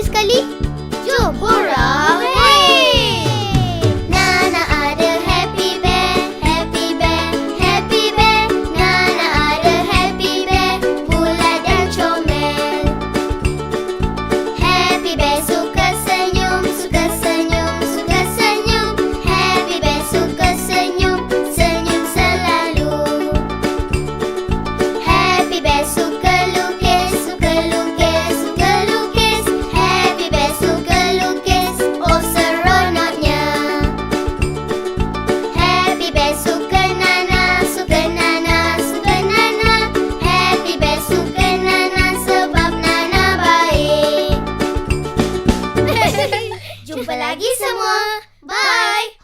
Biz Ingat palagi sa mga! Bye!